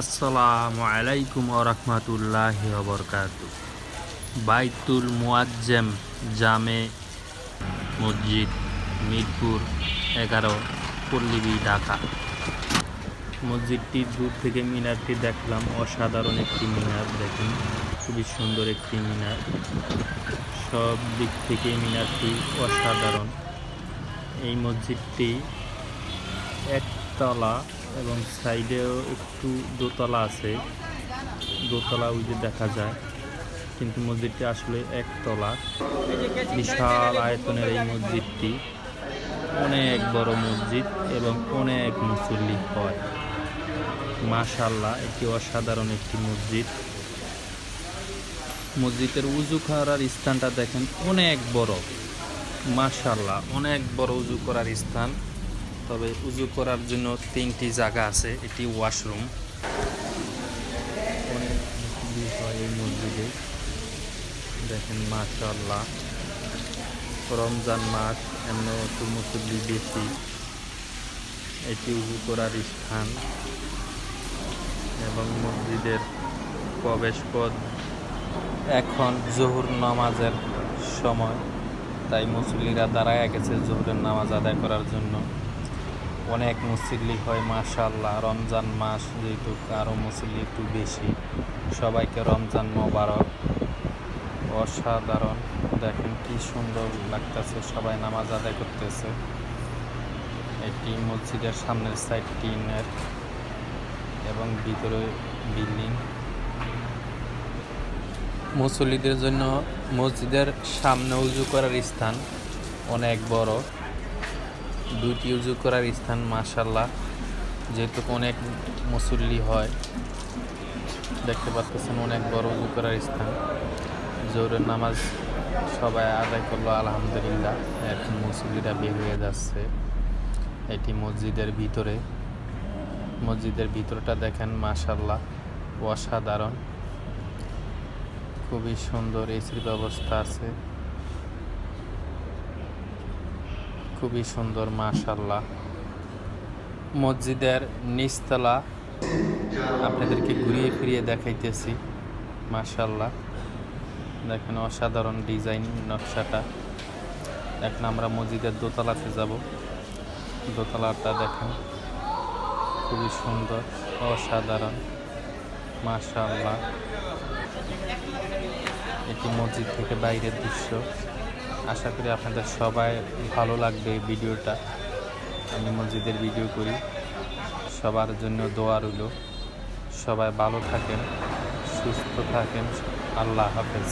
আসসালামু আলাইকুম রহমতুল্লাহ বরকাত। বাইতুল মুয়াজ্জেম জামে মসজিদ, মিরপুর, এগারো, পল্লীবি, ঢাকা। মসজিদটির দূর থেকে মিনারটি দেখলাম, অসাধারণ একটি মিনার, দেখুন, খুবই সুন্দর একটি মিনার। সব দিক থেকে মিনারটি অসাধারণ। এই মসজিদটি একতলা এবং সাইডেও একটু দোতলা আছে। দোতলা ওই যে দেখা যায়। কিন্তু মসজিদটি আসলে একতলা। বিশাল আয়তনের এই মসজিদটি। অনেক বড় মসজিদ এবং অনেক মুসল্লি হয়। মাশাল্লাহ একটি অসাধারণ একটি মসজিদ। মসজিদের উজু করার স্থানটা দেখেন অনেক বড়। মাশাল্লাহ অনেক বড় উজু করার স্থান। তবে উজু করার জন্য তিনটি জায়গা আছে এটি ওয়াশরুম অনেক মসজিদে। দেখেন মাশাল্লাহ রমজান মাস, এমন একটু মুসল্লি বেশি। এটি উজু করার স্থান। এবং মসজিদের প্রবেশ পথ এখন জহুর নামাজের সময়। তাই মুসল্লিরা দাঁড়ায় গেছে জোহরের নামাজ আদায় করার জন্য। অনেক মুসল্লি হয় মাশাল্লাহ রমজান মাস যেহেতু আরও মুসল্লি একটু বেশি, সবাইকে রমজান মোবারক। অসাধারণ। দেখেন কি সুন্দর লাগতেছে, সবাই নামাজ আদায় করতেছে। এটি মসজিদের সামনের সাইড টিনের এবং ভিতরে বিল্ডিং। মুসল্লিদের জন্য মসজিদের সামনে উজু করার স্থান অনেক বড়। দুইটি উজু করার স্থান মাশাল্লাহ যেহেতু অনেক মুসল্লি হয়, দেখতে পাচ্ছেন অনেক বড় উজু করার স্থান। জোরের নামাজ সবাই আদায় করল, আলহামদুলিল্লাহ। এখন মুসল্লিরা বের হয়ে যাচ্ছে এটি মসজিদের ভিতরে। মসজিদের ভিতরটা দেখেন মাশাল্লাহ অসাধারণ। খুবই সুন্দর এসির ব্যবস্থা আছে। খুবই সুন্দর মাশাল্লাহ মসজিদের নিচতলা আপনাদেরকে ঘুরিয়ে ফিরিয়ে দেখাইতেছি মাশাল্লাহ দেখেন অসাধারণ ডিজাইন নকশাটা। এখন আমরা মসজিদের দোতলাতে যাব। দোতলাটা দেখেন খুবই সুন্দর, অসাধারণ মাশাল্লাহ এটি মসজিদ থেকে বাইরের দৃশ্য। আশা করি আপনাদের সবাই ভালো লাগবে এই ভিডিওটা। আমি মসজিদের ভিডিও করি। সবার জন্য দোয়া রইল। সবাই ভালো থাকেন, সুস্থ থাকেন। আল্লাহ হাফেজ।